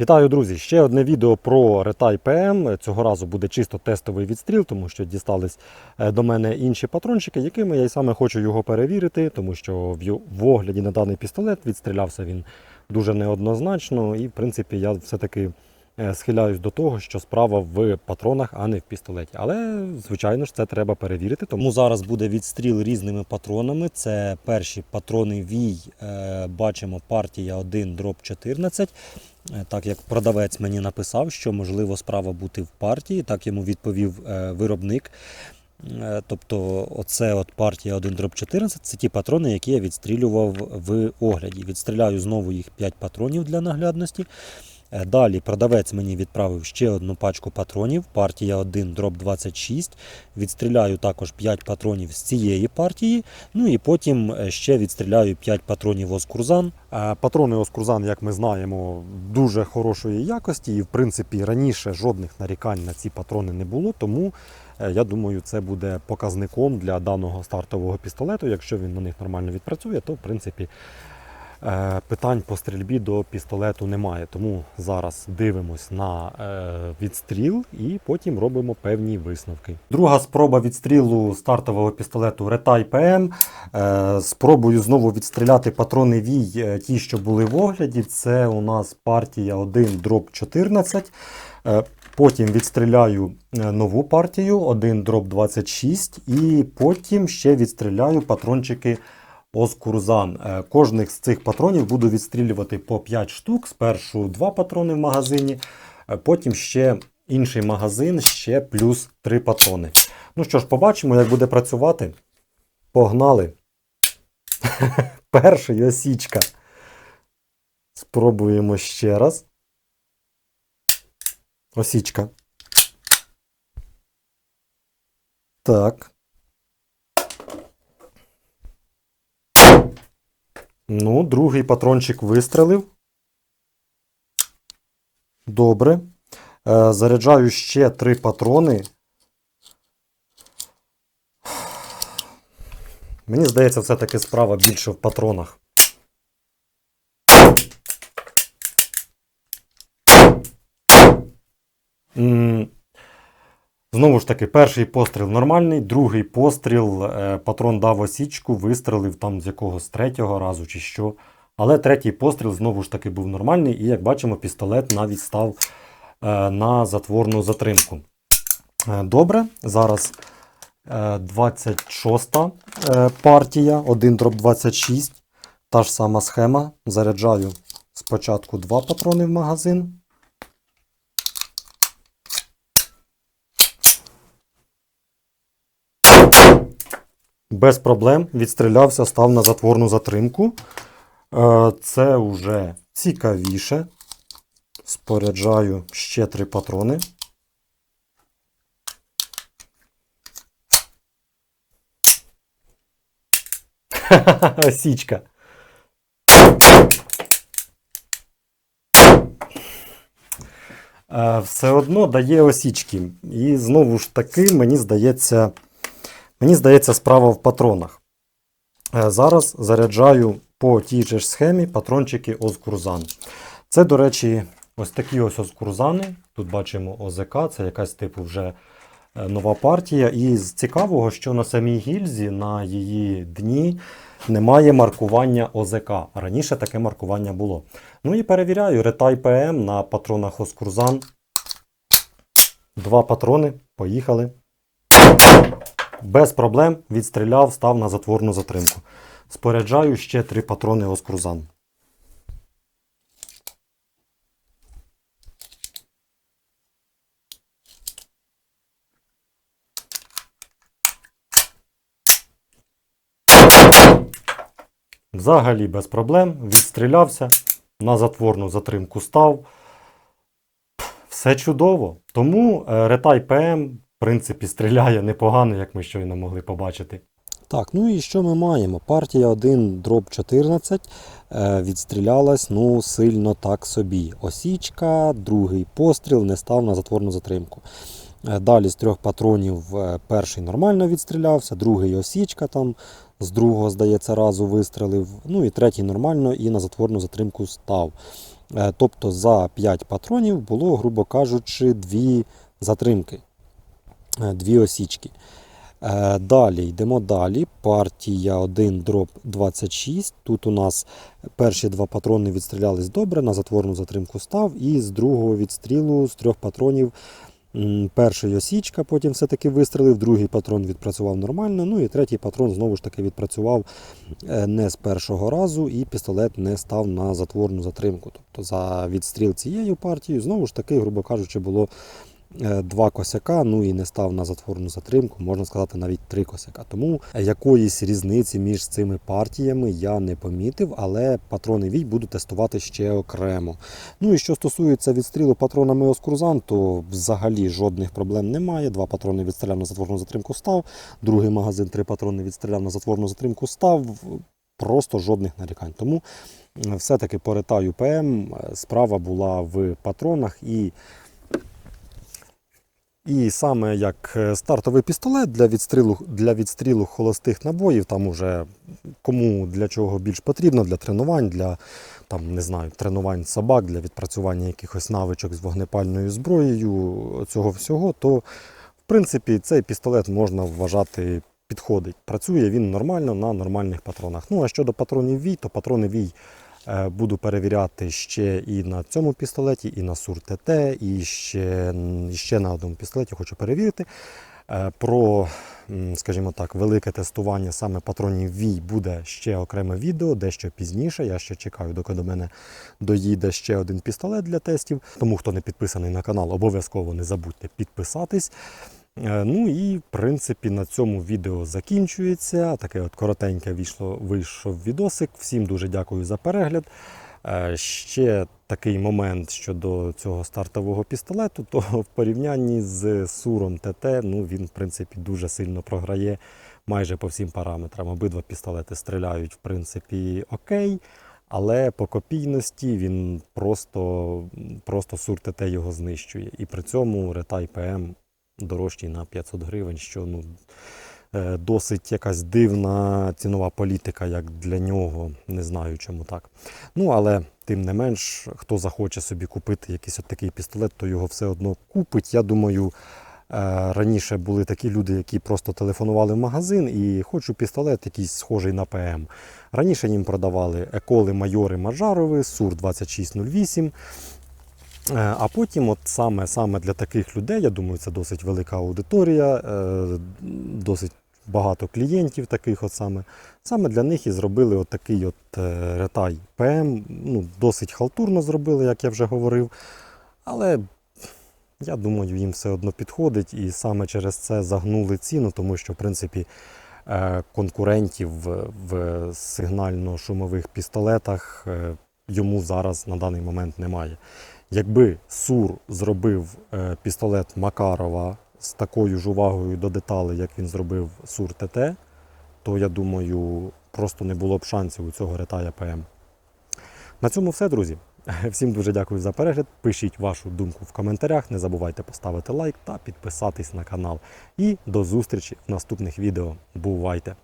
Вітаю, друзі! Ще одне відео про Retai PM. Цього разу буде чисто тестовий відстріл, тому що дістались е, до мене інші патрончики, якими я й саме хочу його перевірити, тому що в огляді на даний пістолет відстрілявся він дуже неоднозначно, і в принципі я все-таки схиляюсь до того, що справа в патронах, а не в пістолеті. Але, звичайно ж, це треба перевірити. Тому зараз буде відстріл різними патронами. Це перші патрони Вій. е, Бачимо партія 1 дроп 14. Е, Так як продавець мені написав, що можливо справа бути в партії, так йому відповів е, виробник. Е, Тобто, оце от партія 1 дроп 14 це ті патрони, які я відстрілював в огляді. Відстріляю знову їх 5 патронів для наглядності. Е, Далі продавець мені відправив ще одну пачку патронів. Партія 1 дроп 26. Відстріляю також 5 патронів з цієї партії. Ну і потім е, ще відстріляю 5 патронів Оскурзан. Е, Патрони Оскурзан, як ми знаємо, дуже хорошої якості, і в принципі раніше жодних нарікань на ці патрони не було. Тому я думаю, це буде показником для даного стартового пістолету. Якщо він на них нормально відпрацює, то в принципі. Е, Питань по стрільбі до пістолету немає, тому зараз дивимось на е, відстріл і потім робимо певні висновки. Друга спроба відстрілу стартового пістолету Retai PM. Е, спробую знову відстріляти патрони Вій, ті, що були в огляді. Це у нас партія 1 дроп 14. Е, Потім відстріляю нову партію 1 дроп 26, і потім ще відстріляю патрончики Оскурзан. Е, Кожних з цих патронів буду відстрілювати по 5 штук. Спершу 2 патрони в магазині, е, потім ще інший магазин, ще плюс 3 патрони. Ну що ж, побачимо, як буде працювати. Погнали. Перший осічка. Спробуємо ще раз. Осічка. Так. Ну, другий патрончик вистрелив. Добре. Е, заряджаю ще три патрони. Мені здається, все-таки справа більше в патронах. М, Знову ж таки, перший постріл нормальний, другий постріл, е, патрон дав осічку, вистрелив там з якогось третього разу чи що. Але третій постріл знову ж таки був нормальний, і як бачимо, пістолет навіть став е, на затворну затримку. Е, Добре, зараз е, 26 е, партія, 1 дроп 26. Та ж сама схема. Заряджаю спочатку два патрони в магазин. Без проблем відстрілявся, став на затворну затримку. Е, Це вже цікавіше. Споряджаю ще три патрони. Січка. Е, Все одно дає осічки. І знову ж таки, мені здається, мені здається, справа в патронах. Е, Зараз заряджаю по тій же ж схемі патрончики Оскурзан. Це, до речі, ось такі ось Оскурзани. Тут бачимо ОЗК, це якась типу вже е, нова партія. І з цікавого, що на самій гільзі, на її дні немає маркування ОЗК. Раніше таке маркування було. Ну і перевіряю Retai PM на патронах Оскурзан. Два патрони, поїхали. Без проблем відстріляв, став на затворну затримку. Споряджаю ще три патрони Оскрузан. Взагалі без проблем. Відстрілявся, на затворну затримку став. Все чудово. Тому е, PM, в принципі, стріляє непогано, як ми щойно могли побачити. Так, ну і що ми маємо? Партія 1 дроп 14 е, відстрілялась ну, сильно так собі. Осічка, другий постріл не став на затворну затримку. Е, Далі з трьох патронів е, перший нормально відстрілявся, другий осічка там з другого, здається, разу вистрелив. Ну і третій нормально і на затворну затримку став. Е, Тобто за 5 патронів було, грубо кажучи, дві затримки, дві осічки. Е, Далі йдемо далі. Партія 1 дроп 26. Тут у нас перші два патрони відстрілялись добре, на затворну затримку став. І з другого відстрілу з трьох патронів м, перший осічка, потім все-таки вистрілив, другий патрон відпрацював нормально. Ну і третій патрон знову ж таки відпрацював е, не з першого разу, і пістолет не став на затворну затримку. Тобто за відстріл цією партією, знову ж таки, грубо кажучи, було е, два косяка, ну і не став на затворну затримку, можна сказати, навіть три косяка. Тому якоїсь різниці між цими партіями я не помітив, але патрони Вій буду тестувати ще окремо. Ну і що стосується відстрілу патронами Оскурзан, то взагалі жодних проблем немає. Два патрони відстріляв на затворну затримку став, другий магазин, три патрони відстріляв на затворну затримку став. Просто жодних нарікань. Тому е, все-таки по ретаю ПМ е, справа була в патронах і і саме як е, стартовий пістолет для відстрілу, для відстрілу холостих набоїв, там уже кому для чого більш потрібно, для тренувань, для там, не знаю, тренувань собак, для відпрацювання якихось навичок з вогнепальною зброєю, цього всього, то в принципі цей пістолет можна вважати підходить. Працює він нормально на нормальних патронах. Ну а щодо патронів Вій, то патрони Вій Буду перевіряти ще і на цьому пістолеті, і на Сур ТТ, і ще, ще на одному пістолеті хочу перевірити. Е, Про, скажімо так, велике тестування саме патронів Вій буде ще окреме відео, дещо пізніше. Я ще чекаю, доки до мене доїде ще один пістолет для тестів. Тому хто не підписаний на канал, обов'язково не забудьте підписатись. Е, Ну і в принципі на цьому відео закінчується. Таке от коротеньке вийшло, вийшов відосик. Всім дуже дякую за перегляд. Е, Ще такий момент щодо цього стартового пістолету, то в порівнянні з Суром ТТ, ну він в принципі дуже сильно програє майже по всім параметрам. Обидва пістолети стріляють в принципі окей. Але по копійності він просто, просто Сур ТТ його знищує. І при цьому Ретай ПМ дорожчий на 500 гривень, що ну, е, досить якась дивна цінова політика, як для нього. Не знаю, чому так. Ну, але тим не менш, хто захоче собі купити якийсь от такий пістолет, то його все одно купить. Я думаю, е, раніше були такі люди, які просто телефонували в магазин і хочу пістолет якийсь схожий на ПМ. Раніше їм продавали еколи майори Мажарови, Сур 2608. Е, А потім, от саме, саме для таких людей, я думаю, це досить велика аудиторія, е, досить багато клієнтів таких от саме. Саме для них і зробили от такий от ретай ПМ. Ну, досить халтурно зробили, як я вже говорив. Але я думаю, їм все одно підходить. І саме через це загнули ціну, тому що, в принципі, е, конкурентів в- сигнально-шумових пістолетах йому зараз на даний момент немає. Якби Сур зробив е, пістолет Макарова з такою ж увагою до деталей, як він зробив Сур ТТ, то я думаю, просто не було б шансів у цього ретая ПМ. На цьому все, друзі. Всім дуже дякую за перегляд. Пишіть вашу думку в коментарях. Не забувайте поставити лайк та підписатись на канал. І до зустрічі в наступних відео. Бувайте!